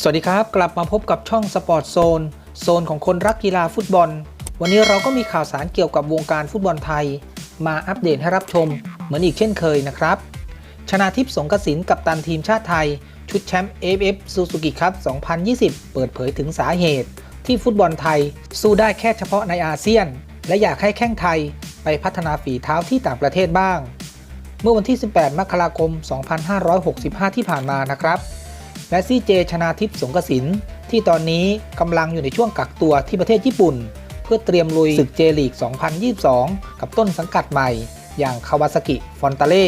สวัสดีครับ กลับมาพบกับช่องสปอร์ตโซนโซนของคนรักกีฬาฟุตบอล วันนี้เราก็มีข่าวสารเกี่ยวกับวงการฟุตบอลไทย มาอัปเดตให้รับชม เหมือนอีกเช่นเคยนะครับ ชนาทิพย์สงกสินกับตันทีมชาติไทย ชุดแชมป์ AFF Suzuki Cup 2020 เปิดเผยถึงสาเหตุ ที่ฟุตบอลไทยสู้ได้แค่เฉพาะในอาเซียน และอยากให้แข้งไทยไปพัฒนาฝีเท้าที่ต่างประเทศบ้าง เมื่อวันที่ 18 มกราคม 2565 ที่ผ่านมานะครับ และซี่เจชนาทิพย์สงกสินที่ตอนนี้กำลังอยู่ในช่วงกักตัวที่ประเทศญี่ปุ่น เพื่อเตรียมลุยศึกเจลีก 2022 กับต้นสังกัดใหม่ อย่างคาวาซากิฟอนตาเล่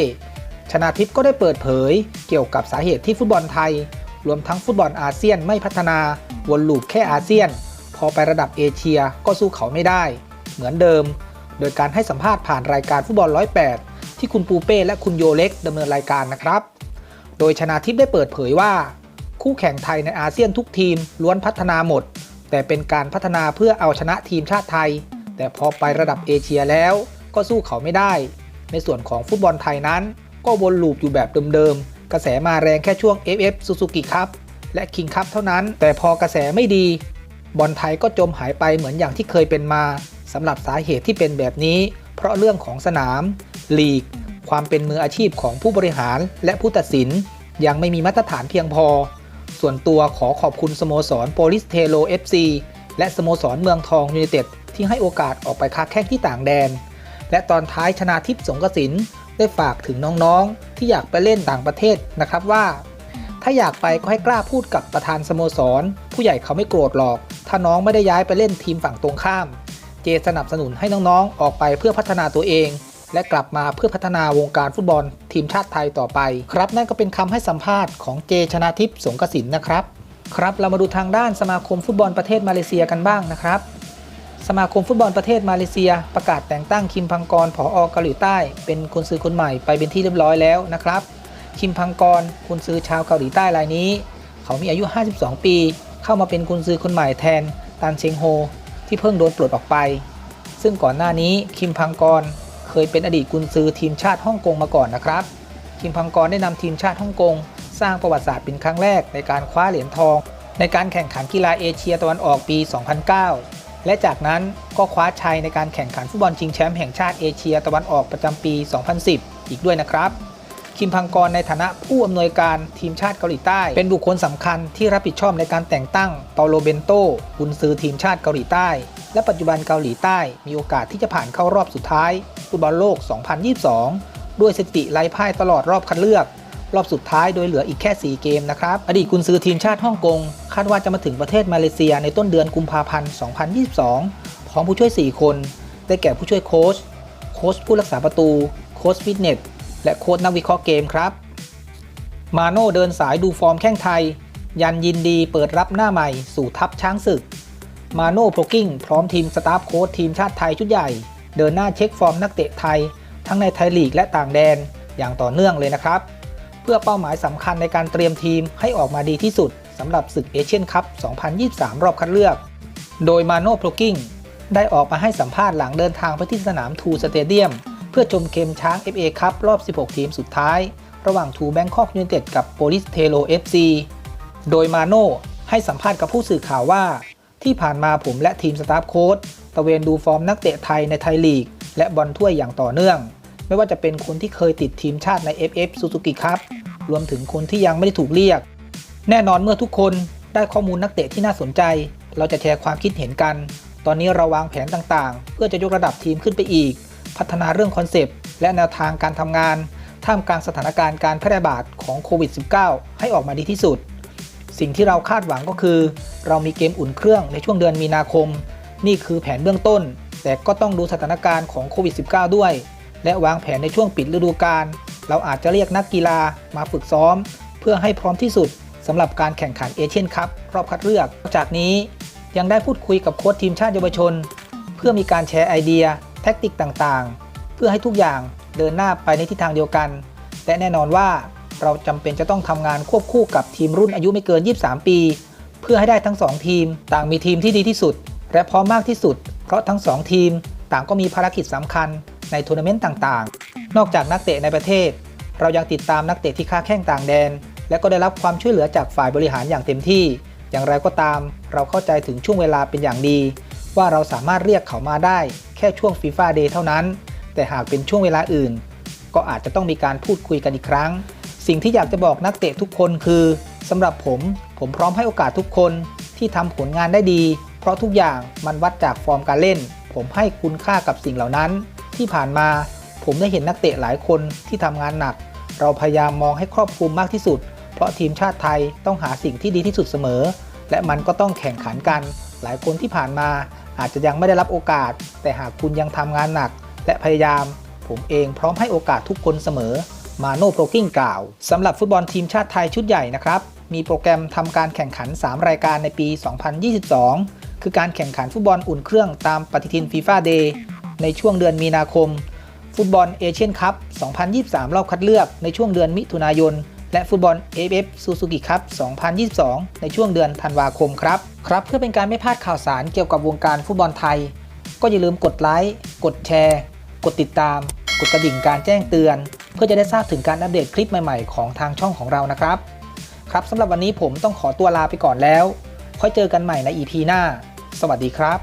ชนาทิพย์ก็ได้เปิดเผย เกี่ยวกับสาเหตุที่ฟุตบอลไทย รวมทั้งฟุตบอลอาเซียนไม่พัฒนาวนลูปแค่อาเซียน พอไประดับเอเชียก็สู้เขาไม่ได้ เหมือนเดิม โดยการให้สัมภาษณ์ผ่านรายการฟุตบอล 108 ที่คุณปูเป้และคุณโยเล็กดำเนินรายการนะครับ โดยชนาทิพย์ได้เปิดเผยว่า คู่แข่งไทยในอาเซียนทุกทีมล้วนพัฒนาหมด แต่เป็นการพัฒนาเพื่อเอาชนะทีมชาติไทย แต่พอไประดับเอเชียแล้วก็สู้เขาไม่ได้ ในส่วนของฟุตบอลไทยนั้น ก็วนลูปอยู่แบบเดิมๆ กระแสมาแรงแค่ช่วง FF Suzuki Cup และ King Cup เท่านั้น แต่พอกระแสไม่ดี บอลไทยก็จมหายไปเหมือนอย่างที่เคยเป็นมาสำหรับสาเหตุที่เป็นแบบนี้ เพราะเรื่องของสนาม ลีก ความเป็นมืออาชีพของผู้บริหารและผู้ตัดสิน ยังไม่มีมาตรฐานเพียงพอ ส่วนตัวขอขอบคุณสโมสรโปลิสเทโล FC และสโมสรเมืองทองยูไนเต็ดที่ให้โอกาสออกไปค้าแข่งที่ต่างแดน และตอนท้ายชนาทิพย์สงกสินได้ฝากถึงน้องๆ ที่อยากไปเล่นต่างประเทศนะครับว่า ถ้าอยากไปก็ให้กล้าพูดกับประธานสโมสร ผู้ใหญ่เขาไม่โกรธหรอก ถ้าน้องไม่ได้ย้ายไปเล่นทีมฝั่งตรงข้าม เจสนับสนุนให้น้องๆ ออกไปเพื่อพัฒนาตัวเอง และกลับมาเพื่อพัฒนาวงการฟุตบอลทีมชาติไทยต่อไป ครับนั่นก็เป็นคำให้สัมภาษณ์ของเจชนาทิพย์สงกสินนะครับ ครับเรามาดูทางด้านสมาคมฟุตบอลประเทศมาเลเซียกันบ้างนะครับสมาคมฟุตบอลประเทศมาเลเซีย ประกาศแต่งตั้งคิมพังกรผอเกาหลีใต้ เป็นกุนซือคนใหม่ไปเป็นที่เรียบร้อยแล้วนะครับ คิมพังกรกุนซือชาวเกาหลีใต้รายนี้ เขามีอายุ 52 ปี เข้ามาเป็นกุนซือคนใหม่แทนตันเชงโฮ ที่เพิ่งโดนปลดออกไป ซึ่งก่อนหน้านี้คิมพังกร เคยเป็นอดีตกุนซือทีมชาติฮ่องกงมาก่อนนะครับ คิมพังกรได้นำทีมชาติฮ่องกง สร้างประวัติศาสตร์เป็นครั้งแรกในการคว้าเหรียญทอง ในการแข่งขันกีฬาเอเชียตะวันออกปี 2009 และจากนั้นก็คว้าชัยในการแข่งขันฟุตบอลชิงแชมป์แห่งชาติเอเชียตะวันออกประจำปี 2010 อีกด้วยนะครับคิมพังกรในฐานะผู้อำนวยการทีมชาติเกาหลีใต้ เป็นบุคคลสำคัญที่รับผิดชอบในการแต่งตั้งเปาโลเบนโตกุนซือทีมชาติเกาหลีใต้ และปัจจุบันเกาหลีใต้มีโอกาสที่จะผ่านเข้ารอบสุดท้าย ฟุตบอลโลก 2022 ด้วยสถิติไร้พ่ายตลอดรอบคัดเลือก รอบสุดท้ายโดยเหลืออีกแค่ 4 เกมนะครับ อดีตกุนซือทีมชาติฮ่องกง คาดว่าจะมาถึงประเทศมาเลเซียในต้นเดือนกุมภาพันธ์ 2022 พร้อมผู้ช่วย 4 คน ได้แก่ผู้ช่วยโค้ชโค้ชผู้รักษาประตู โค้ชฟิตเนสและโค้ชนักวิเคราะห์เกมครับ มาโน่เดินสายดูฟอร์มแข้งไทย ยันยินดีเปิดรับหน้าใหม่สู่ทัพช้างศึก มาโน่โพกิ้งพร้อมทีมสตาฟโค้ชทีมชาติไทยชุดใหญ่ เดินหน้าเช็คฟอร์มนักเตะไทย ทั้งในไทยลีกและต่างแดนอย่างต่อเนื่องเลยนะครับ เพื่อเป้าหมายสำคัญในการเตรียมทีมให้ออกมาดีที่สุดสำหรับศึกเอเชียนคัพ 2023 รอบคัดเลือก โดยมาโน่โพกิ้งได้ออกมาให้สัมภาษณ์หลังเดินทางไปที่สนามทูสเตเดียม เพื่อชมเกมช้าง FA คัพรอบ 16 ทีมสุดท้าย ระหว่างทูแบงคอกยูไนเต็ดกับโปลิสเทโล FC โดยมาโน่ให้สัมภาษณ์กับผู้สื่อข่าวว่า ที่ผ่านมาผมและทีมสตาฟโค้ช ตระเวนดูฟอร์มนักเตะไทยในไทยลีก และบอลถ้วยอย่างต่อเนื่อง ไม่ว่าจะเป็นคนที่เคยติดทีมชาติใน FF Suzuki Cup รวมถึงคนที่ยังไม่ได้ถูกเรียก แน่นอนเมื่อทุกคนได้ข้อมูลนักเตะที่น่าสนใจ เราจะแชร์ความคิดเห็นกัน ตอนนี้เราวางแผนต่างๆ เพื่อจะยกระดับทีมขึ้นไปอีก พัฒนาเรื่องคอนเซปต์และแนวทางการทำงาน ท่ามกลางสถานการณ์การแพร่ระบาดของโควิด -19 ให้ออกมาดีที่สุด สิ่งที่เราคาดหวังก็คือ เรามีเกมอุ่นเครื่องในช่วงเดือนมีนาคม นี่คือแผนเบื้องต้น แต่ก็ต้องดูสถานการณ์ของโควิด -19 ด้วย และวางแผนในช่วงปิดฤดูกาลเราอาจจะเรียกนักกีฬามาฝึกซ้อม เพื่อให้พร้อมที่สุดสำหรับการแข่งขันเอเชียนคัพรอบคัดเลือก จากนี้ยังได้พูดคุยกับโค้ชทีมชาติเยาวชน เพื่อมีการแชร์ไอเดีย แท็กติกต่างๆ เพื่อให้ทุกอย่างเดินหน้าไปในทิศทางเดียวกัน และแน่นอนว่าเราจำเป็นจะต้องทำงานควบคู่กับทีมรุ่นอายุไม่เกิน 23 ปี เพื่อให้ได้ทั้ง 2 ทีม ต่างมีทีมที่ดีที่สุด และพร้อมมากที่สุด เพราะทั้ง 2 ทีมต่างก็มีภารกิจสำคัญในทัวร์นาเมนต์ต่างๆ นอกจากนักเตะในประเทศ เรายังติดตามนักเตะที่ค้าแข้งต่างแดน และก็ได้รับความช่วยเหลือจากฝ่ายบริหารอย่างเต็มที่ อย่างไรก็ตาม เราเข้าใจถึงช่วงเวลาเป็นอย่างดี ว่าเราสามารถเรียกเขามาได้ แค่ช่วงฟีฟ่าเดย์เท่านั้น แต่หากเป็นช่วงเวลาอื่น ก็อาจจะต้องมีการพูดคุยกันอีกครั้ง สิ่งที่อยากจะบอกนักเตะทุกคนคือสำหรับผม ผมพร้อมให้โอกาสทุกคนที่ทำผลงานได้ดี ราะทุกอย่างมันวัดจากฟอร์มการเล่น ผมให้คุณค่ากับสิ่งเหล่านั้น ที่ผ่านมาผมได้เห็นนักเตะหลายคนที่ทำงานหนัก เราพยายามมองให้ครอบคลุมมากที่สุด เพราะทีมชาติไทยต้องหาสิ่งที่ดีที่สุดเสมอ และมันก็ต้องแข่งขันกัน หลายคนที่ผ่านมาอาจจะยังไม่ได้รับโอกาส แต่หากคุณยังทำงานหนัก และพยายาม ผมเองพร้อมให้โอกาสทุกคนเสมอมาโนโปรกิ้งกล่าวสำหรับฟุตบอลทีมชาติไทยชุดใหญ่นะครับมีโปรแกรมทำการแข่งขัน 3 รายการในปี 2022 คือการแข่งขันฟุตบอลอุ่นเครื่องตามปฏิทินฟีฟ่าเดย์ในช่วงเดือนมีนาคม ฟุตบอลเอเชียนคัพ 2023 รอบคัดเลือกในช่วงเดือนมิถุนายน และฟุตบอล AFF Suzuki Cup 2022 ในช่วงเดือนธันวาคมครับ ครับ เพื่อเป็นการไม่พลาดข่าวสารเกี่ยวกับวงการฟุตบอลไทย ก็อย่าลืมกดไลค์ กดแชร์ กดติดตาม กดกระดิ่งการแจ้งเตือน เพื่อจะได้ทราบถึงการอัปเดตคลิปใหม่ๆ ของทางช่องของเรานะครับ ครับสำหรับวันนี้ผมต้องขอตัวลาไปก่อนแล้ว ค่อยเจอกันใหม่ใน EP หน้า สวัสดีครับ